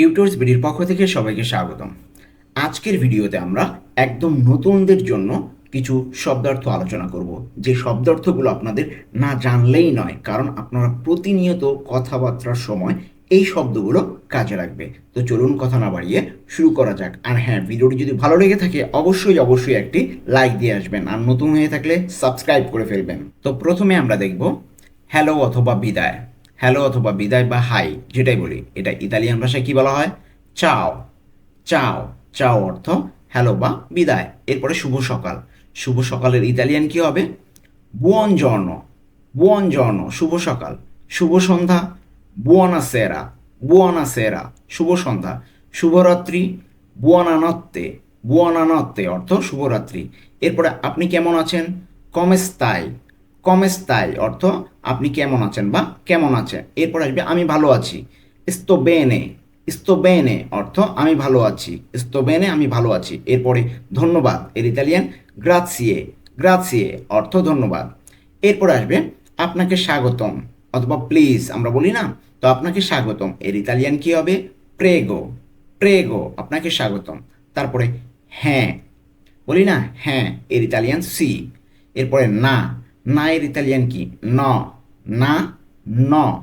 Tutors বিডির পক্ষ থেকে সবাইকে স্বাগতম। আজকের ভিডিওতে আমরা একদম নতুনদের জন্য কিছু শব্দার্থ আলোচনা করব। যে শব্দার্থগুলো আপনাদের না জানলেই নয়, কারণ আপনারা প্রতিনিয়ত কথাবার্তার সময় এই শব্দগুলো কাজে লাগবে। তো চলুন কথা না বাড়িয়ে শুরু করা যাক। আর হ্যাঁ ভিডিওটি যদি ভালো লেগে থাকে, অবশ্যই অবশ্যই একটি লাইক দিয়ে আসবেন। আর নতুন হয়ে থাকলে সাবস্ক্রাইব করে ফেলবেন। তো প্রথমে আমরা দেখব, হ্যালো অথবা বিদায় হ্যালো অথবা বিদায় বা হাই, যেটাই বলি, এটা ইতালিয়ান ভাষায় কি বলা হয়? চাও। চাও চাও অর্থ হ্যালো বা বিদায়। এরপরে শুভ সকাল। শুভ সকালের ইতালিয়ান কি হবে? বুয়ন জর্ণ বুয়ন জর্ণ শুভ সকাল। শুভ সন্ধ্যা। বুয়ানা সেরা বুয়ানা সেরা শুভ সন্ধ্যা। শুভরাত্রি। বুয়ানানত্তে বুয়ানানত্তে অর্থ শুভরাত্রি। এরপরে আপনি কেমন আছেন? কমেস্তাই কমেস্তাই অর্থ আপনি কেমন আছেন বা কেমন আছেন এরপর আসবে, আমি ভালো আছি। স্তোবেনে স্তোবেনে, অর্থ আমি ভালো আছি। স্তোবেনে, আমি ভালো আছি। এরপরে ধন্যবাদ, এর ইতালিয়ান গ্রাসিয়ে গ্রাসিয়ে অর্থ ধন্যবাদ। এরপর আসবে, আপনাকে স্বাগতম, অথবা প্লিজ আমরা বলি না, তো আপনাকে স্বাগতম, এর ইতালিয়ান কি হবে? প্রেগো প্রেগো আপনাকে স্বাগতম। তারপরে হ্যাঁ বলি না হ্যাঁ এর ইতালিয়ান সি এরপরে না না এর ইতালিয়ান কি? ন। না, ন।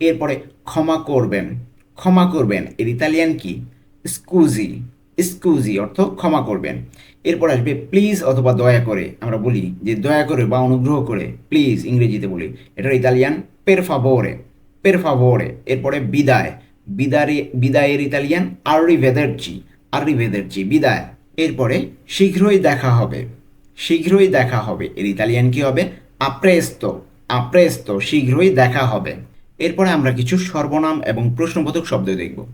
এরপরে ক্ষমা করবেন ক্ষমা করবেন। এর ইতালিয়ান কি? স্কুজি। স্কুজি অর্থ ক্ষমা করবেন। এরপর আসবে প্লিজ অথবা দয়া করে। আমরা বলি যে দয়া করে বা অনুগ্রহ করে। প্লিজ ইংরেজিতে বলি। এটার ইতালিয়ান পের ফাভোরে পের ফাভোরে এরপরে বিদায়। বিদারে, বিদায়ের ইতালিয়ান আর্রি ভেদারচি আর্রি ভেদারচি বিদায়। এরপরে শীঘ্রই দেখা হবে। শীঘ্রই দেখা হবে। এর ইতালিয়ান কি হবে? আপ্রেস্তো আপ্রেস্তো শীঘ্রই দেখা হবে। এরপরে আমরা কিছু সর্বনাম এবং প্রশ্নবোধক শব্দ দেখব।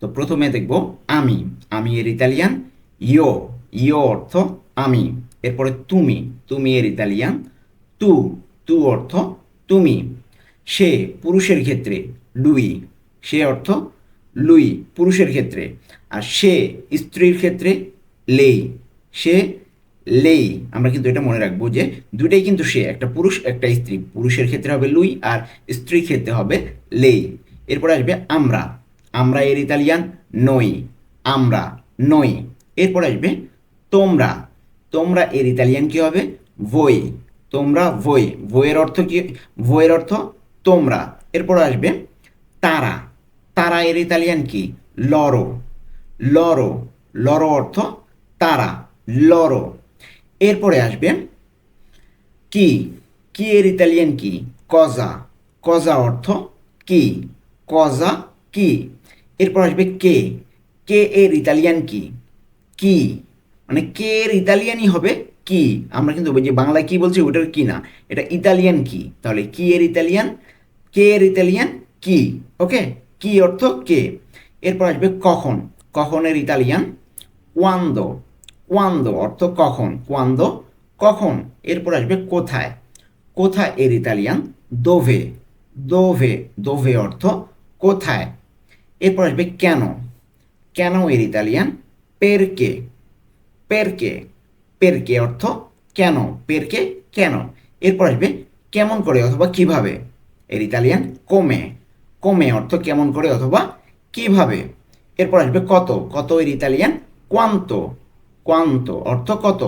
তো প্রথমে দেখব, আমি। আমি এর ইতালিয়ান। ইয়ো ইয়ো অর্থ আমি। এরপরে তুমি তুমি এর ইতালিয়ান। তু তু অর্থ তুমি। সে, পুরুষের ক্ষেত্রে লুই সে অর্থ লুই পুরুষের ক্ষেত্রে। আর সে, স্ত্রীর ক্ষেত্রে লেই সে লেই, আমরা কিন্তু এটা মনে রাখব যে দুটাই কিন্তু সে, একটা পুরুষ, একটা স্ত্রী। পুরুষের ক্ষেত্রে হবে লুই আর স্ত্রীর ক্ষেত্রে হবে লেই। এরপরে আসবে আমরা। আমরা এর ইতালিয়ান নই। আমরা নই। এরপর আসবে তোমরা। তোমরা এর ইতালিয়ান কি হবে? বই তোমরা বই বইয়ের অর্থ কি? বইয়ের অর্থ তোমরা। এরপর আসবে তারা। তারা এর ইতালিয়ান কি? লরো। লরো। লরো অর্থ তারা। লরো। এরপরে আসবে কি? কি এর ইতালিয়ান কি? কজা। কজা অর্থ কি? কজা কি? এরপর আসবে কে। কে এর ইতালিয়ান কি? কি। মানে কে এর ইতালিয়ানই হবে কি? আমরা কিন্তু যে বাংলায় কি বলছি ওটার কি না। এটা ইতালিয়ান কি? তাহলে কি এর ইতালিয়ান? কে এর ইতালিয়ান? কি। ওকে? কি অর্থ কে? এরপর আসবে কখন। কখনের ইতালিয়ান? কোয়ান্দো কোয়ান্দো অর্থ কখন? কোয়ান্দো কখন? এরপর আসবে কোথায়? কোথায় এর ইতালিয়ান? দোভে। দোভে। দোভে অর্থ কোথায়? এরপর আসবে কেন? কেন এর ইতালিয়ান? পেরকে। পেরকে। পেরকে অর্থ কেন? পেরকে কেন? এরপর আসবে কেমন করে অথবা কীভাবে? এর ইতালিয়ান কমে কমে অর্থ কেমন করে অথবা কীভাবে? এরপর আসবে কত? কত এর ইতালিয়ান? কোয়ান্ত কোয়ান্ত অর্থ কত,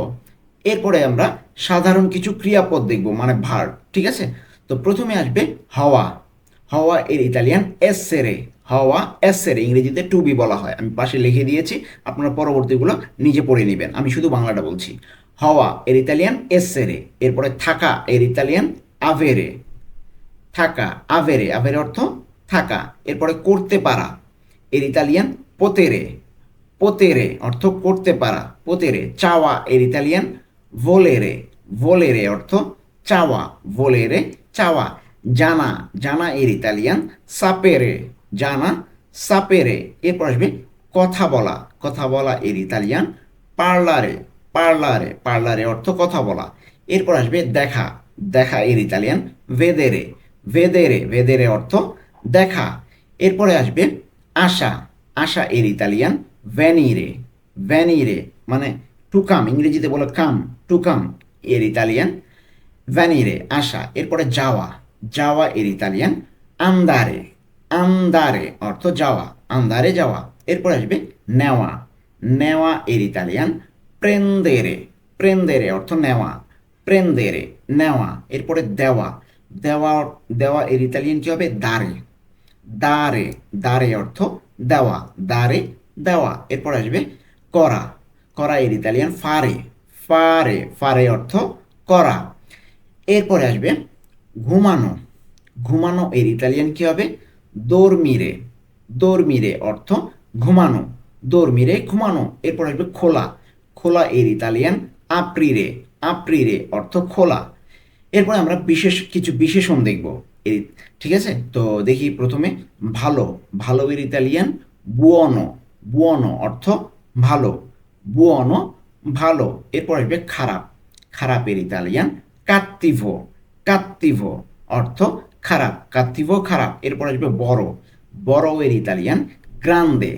এরপরে আমরা সাধারণ কিছু ক্রিয়াপদ দেখব মানে ভার, ঠিক আছে? তো প্রথমে আসবে হাওয়া। হাওয়া এর ইতালিয়ান এসেরে হাওয়া এসেরে ইংরেজিতে টু বি বলা হয়। আমি পাশে লিখে দিয়েছি, আপনারা পরবর্তীগুলো নিজে পড়ে নেবেন। আমি শুধু বাংলাটা বলছি। হাওয়া এর ইতালিয়ান এসেরে এরপরে থাকা এর ইতালিয়ান আভেরে থাকা আভেরে আভেরে অর্থ থাকা। এরপরে করতে পারা, এর ইতালিয়ান পোতেরে পোতেরে অর্থ করতে পারা পোতেরে চাওয়া এর ইতালিয়ান ভোলেরে ভোলেরে অর্থ চাওয়া ভোলেরে চাওয়া, জানা জানা এর ইতালিয়ান সাপেরে জানা সাপেরে এরপর আসবে কথা বলা কথা বলা এর ইতালিয়ান পার্লারে পার্লারে পার্লারে অর্থ কথা বলা, এরপর আসবে দেখা দেখা এর ইতালিয়ান ভেদেরে ভেদেরে ভেদেরে অর্থ দেখা, এরপরে আসবে আশা আশা এর ইতালিয়ান ভ্যানিরে ভ্যানিরে মানে টু কাম ইংরেজিতে বলে কাম টু কাম এর ইতালিয়ান ভ্যানিরে আসা, এরপরে যাওয়া যাওয়া, এর ইতালিয়ান আন্দারে আন্দারে অর্থ যাওয়া আন্দারে যাওয়া, এরপর আসবে নেওয়া নেওয়া, এর ইতালিয়ান প্রেন্দেরে প্রেন্দেরে অর্থ নেওয়া প্রেন্দেরে নেওয়া, এরপরে দেওয়া দেওয়া দেওয়া, এর ইতালিয়ান কি হবে? দারে দারে দারে অর্থ দেওয়া দারে দেওয়া, এরপর আসবে করা। করা এর ইতালিয়ান ফারে। ফারে ফারে অর্থ করা। এরপরে আসবে ঘুমানো। ঘুমানো এর ইতালিয়ান কি হবে? দোরমিরে। দোরমিরে অর্থ ঘুমানো। দোরমিরে ঘুমানো। এরপর আসবে খোলা। খোলা এর ইতালিয়ান আপ্রিরে। আপ্রিরে অর্থ খোলা। এরপরে আমরা বিশেষ, কিছু বিশেষণ দেখব। এই ঠিক আছে? তো দেখি প্রথমে ভালো। ভালো এর ইতালিয়ান বুয়নো। বুয়নো অর্থ ভালো, বুয়নো ভালো, এরপর আসবে খারাপ খারাপের ইতালিয়ান কাত্তিভো কাত্তিভো অর্থ খারাপ কাত্তিভো খারাপ, এরপর আসবে বড় বড় এর ইতালিয়ান গ্রান্দে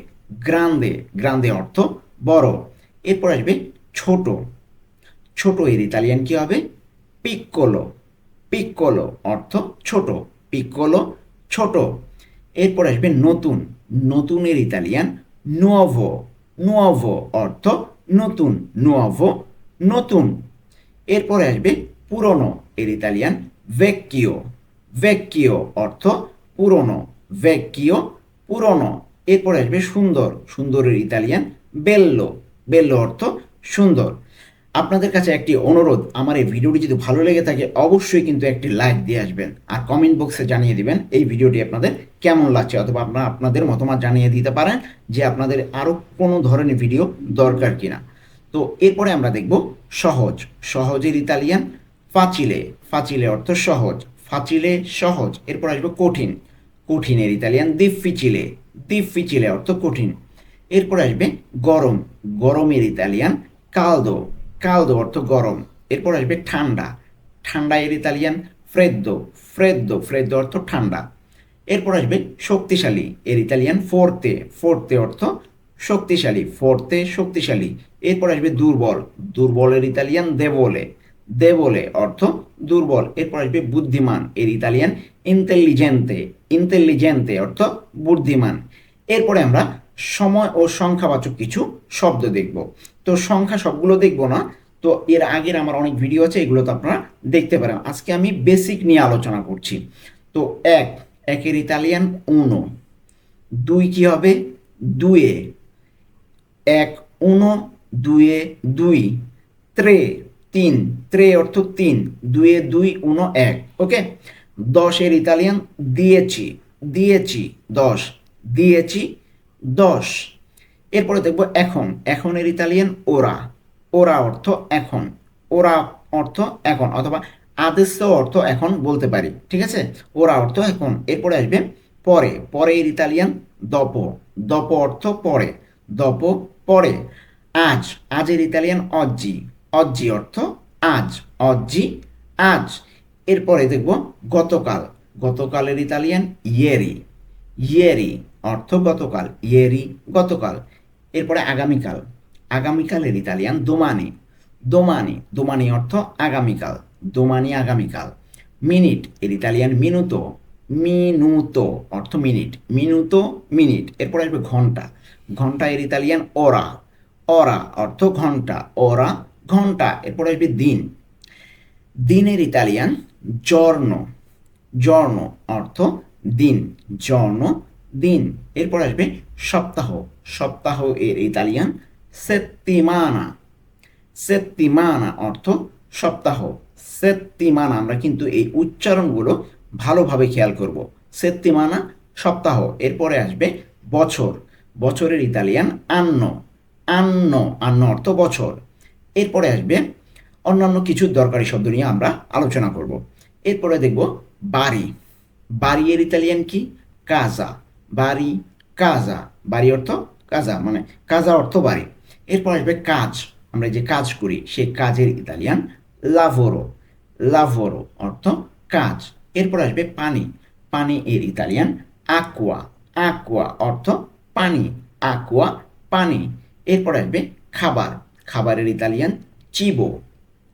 গ্রান্দে গ্রান্দে অর্থ বড়, এরপর আসবে ছোট ছোট এর ইতালিয়ান কি হবে? পিক্কোলো পিক্কোলো অর্থ ছোট পিক্কোলো ছোট, এরপর আসবে নতুন নতুনের ইতালিয়ান নুয়োভো নুয়োভো অর্থ নতুন নুয়োভো নতুন এরপরে আসবে পুরনো এর ইতালিয়ান ভেক্কিও ভেক্কিও অর্থ পুরনো ভেক্কিও পুরনো এরপরে আসবে সুন্দর সুন্দরের ইতালিয়ান বেল্লো বেল্লো অর্থ সুন্দর আপনাদের কাছে একটি অনুরোধ, আমার এই ভিডিওটি যদি ভালো লেগে থাকে, অবশ্যই কিন্তু একটি লাইক দিয়ে আসবেন আর কমেন্ট বক্সে জানিয়ে দিবেন এই ভিডিওটি আপনাদের কেমন লাগছে অথবা আপনারা আপনাদের মতামত জানিয়ে দিতে পারেন যে আপনাদের আরও কোনো ধরনের ভিডিও দরকার কিনা। তো এরপরে আমরা দেখব সহজ, সহজের ইতালিয়ান ফাচিলে। ফাচিলে অর্থ সহজ, ফাচিলে সহজ, এরপর আসবে কঠিন। কঠিনের ইতালিয়ান দিফিচিলে দিফিচিলে অর্থ কঠিন। এরপর আসবে গরম, গরমের ইতালিয়ান কালদো কালদো অর্থ গরম। এরপর আসবে ঠান্ডা। ঠান্ডা এর ইতালিয়ান ফ্রেদ্দো ফ্রেদ্দো ফ্রেদ্দো অর্থ ঠান্ডা। এরপর আসবে শক্তিশালী, এর ইতালিয়ান ফোর্তে ফোর্তে অর্থ শক্তিশালী ফোর্তে শক্তিশালী। এরপর আসবে দুর্বল দুর্বলের ইতালিয়ান দেবলে দেবলে অর্থ দুর্বল। এরপর আসবে বুদ্ধিমান, এর ইতালিয়ান ইন্টেলিজেন্তে ইন্টেলিজেন্তে অর্থ বুদ্ধিমান। এরপরে আমরা সময় ও সংখ্যাবাচক কিছু শব্দ দেখব। তো সংখ্যা সবগুলো দেখব না, তো এর আগের আমার অনেক ভিডিও আছে এগুলো তো আপনারা দেখতে পারেন। আজকে আমি বেসিক নিয়ে আলোচনা করছি। তো এক, একের ইতালিয়ান উনো। দুই কি হবে? দুয়ে। এক, উনো। দুয়ে, দুই। ত্রে, তিন। ত্রে অর্থ তিন। দুয়ে, দুই, উনো, এক। ওকে? দশের ইতালিয়ান দিয়েছি দিয়েছি, দশ। দিয়েছি দশ। এরপরে দেখব এখন। এখনের ইতালিয়ান ওরা। ওরা অর্থ এখন। ওরা অর্থ এখন অথবা আদেশ অর্থ এখন বলতে পারি। ঠিক আছে? ওরা অর্থ এখন। এরপরে আসবে পরে। পরের ইতালিয়ান দপ দপ অর্থ পরে। দপ পরে। আজ। আজের ইতালিয়ান অজ্জি। অজ্জি অর্থ আজ। অজ্জি আজ। এরপরে দেখব গতকাল। গতকালের ইতালিয়ান ইয়েরি। ইয়েরি, অর্থ গতকাল, ইয়েরি গতকাল, এরপরে আগামীকাল। আগামীকালের ইতালিয়ান দোমানি। দোমানি দোমানি অর্থ আগামীকাল, দোমানি আগামীকাল। মিনিট, এর ইতালিয়ান মিনুতো মিনুতো, অর্থ মিনিট, মিনুতো, মিনিট, এরপর আসবে ঘণ্টা। ঘণ্টা এর ইতালিয়ান ওরা। ওরা, অর্থ ঘণ্টা, ওরা ঘণ্টা, এরপর আসবে দিন। দিনের ইতালিয়ান জর্ণ জর্ণ অর্থ দিন জর্ণ দিন। এরপর আসবে সপ্তাহ। সপ্তাহ এর ইতালিয়ান সেত্তিমানা। সেত্তিমানা অর্থ সপ্তাহ। সেত্তিমানা, আমরা কিন্তু এই উচ্চারণগুলো ভালোভাবে খেয়াল করব। সেত্তিমানা সপ্তাহ, এরপরে আসবে বছর। বছরের ইতালিয়ান আন্ন। আন্ন আন্ন অর্থ বছর। এরপরে আসবে অন্যান্য কিছু দরকারি শব্দ নিয়ে আমরা আলোচনা করব। এরপরে দেখব বাড়ি। বাড়ি এর ইতালিয়ান কি? কাজা। বাড়ি কাজা। বাড়ি অর্থ কাজা মানে কাজা অর্থ বাড়ি। এরপর আসবে কাজ। আমরা যে কাজ করি সেই কাজের ইতালিয়ান লাভোরো লাভোরো অর্থ কাজ। এরপর আসবে পানি। পানি এর ইতালিয়ান আকুয়া আকুয়া অর্থ পানি। আকুয়া পানি। এরপর আসবে খাবার। খাবারের ইতালিয়ান চিবো।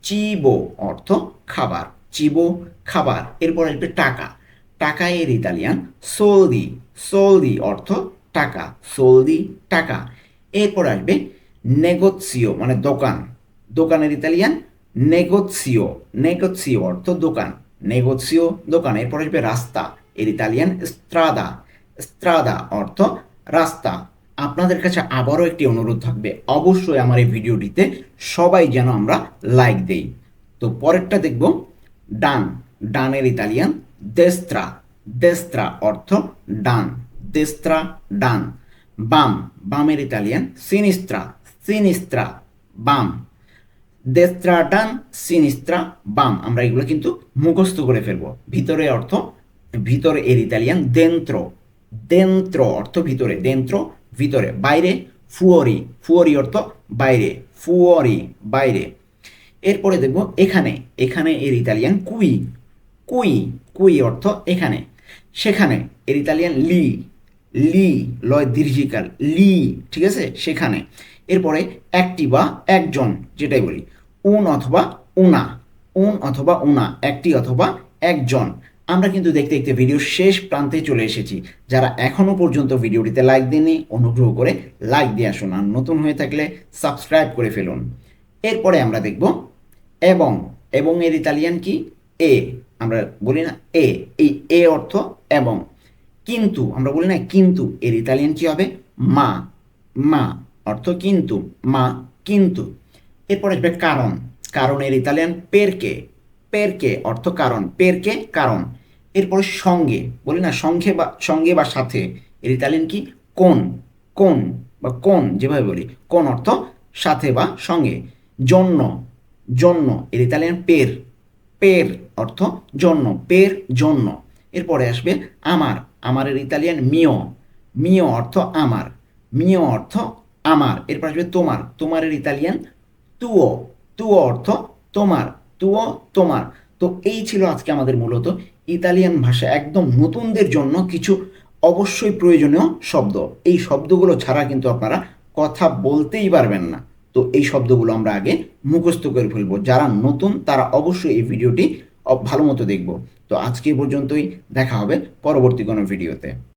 চিবো অর্থ খাবার। চিবো, খাবার। এরপর আসবে টাকা। টাকা এর ইতালিয়ান সোলদি সোলদি অর্থ টাকা সোলদি টাকা। এরপর আসবে নেগোৎসিও মানে দোকান। দোকানের ইতালিয়ান নেগোৎসিও নেগোৎসিও অর্থ দোকান। নেগোৎসিও দোকান। এরপর আসবে রাস্তা, এর ইতালিয়ান স্ত্রাদা স্ত্রাদা অর্থ রাস্তা। আপনাদের কাছে আবারও একটি অনুরোধ থাকবে, অবশ্যই আমার এই ভিডিওটিতে সবাই যেন আমরা লাইক দেই। তো পরেরটা দেখব, ডান। ডানের ইতালিয়ান দেস্ত্রা দেস্ত্রা অর্থ ডান দেস্ত্রা ডান, বাম, বামের ইতালিয়ান সিনিস্ত্রা সিনিস্ত্রা বাম দেস্ত্রা ডান সিনিস্ত্রা বাম, আমরা এগুলো কিন্তু মুখস্থ করে ফেলব। ভিতরে অর্থ, ভিতরে এর ইতালিয়ান দেন্ত্র দেন্ত্র অর্থ ভিতরে দেন্ত্র ভিতরে, বাইরে ফুয়রি ফুয়রি অর্থ বাইরে ফুয়রি বাইরে। এরপরে দেখব এখানে এখানে এর ইতালিয়ান কুই কুই কুই অর্থ এখানে। সেখানে, এর ইতালিয়ান লি লি, লয় দীর্ঘিকাল লি, ঠিক আছে? সেখানে। এরপরে একটি বা একজন, যেটাই বলি। উন অথবা উনা, উন অথবা উনা, একটি অথবা একজন। আমরা কিন্তু দেখতে দেখতে ভিডিও শেষ প্রান্তে চলে এসেছি। যারা এখনও পর্যন্ত ভিডিওটিতে লাইক দেননি, অনুগ্রহ করে লাইক দিয়ে আসুন। আর নতুন হয়ে থাকলে সাবস্ক্রাইব করে ফেলুন। এরপরে আমরা দেখব এবং এবং এর ইতালিয়ান কি? এ। আমরা বলি না এ, এই এ অর্থ এবং। কিন্তু, আমরা বলি না কিন্তু, এর ইতালিয়ান কি হবে? মা। মা অর্থ কিন্তু, মা কিন্তু। এরপর আসবে কারণ। কারণের ইতালিয়ান পেরকে। পেরকে অর্থ কারণ। পেরকে কারণ। এরপর সঙ্গে, বলি না সঙ্গে বা সঙ্গে বা সাথে। এর ইতালিয়ান কি? কোন। কোন বা কোন যেভাবে বলি। কোন অর্থ সাথে বা সঙ্গে। জন্য। জন্য। এর ইতালিয়ান পের। পের অর্থ জন্য, পের জন্য। এরপরে আসবে আমার, আমারের ইতালিয়ান মিও মিও অর্থ আমার মিও অর্থ আমার। এরপর আসবে তোমার, তোমারের ইতালিয়ান তুও তুও অর্থ তোমার তুও তোমার। তো এই ছিল আজকে আমাদের মূলত ইতালিয়ান ভাষা, একদম নতুনদের জন্য কিছু অবশ্যই প্রয়োজনীয় শব্দ। এই শব্দগুলো ছাড়া কিন্তু আপনারা কথা বলতেই পারবেন না। তো এই শব্দগুলো আমরা আগে মুখস্থ করে ফেলব। যারা নতুন, তারা অবশ্যই এই ভিডিওটি ভালো মতো দেখব। তো আজকে পর্যন্তই, দেখা হবে পরবর্তী কোনো ভিডিওতে।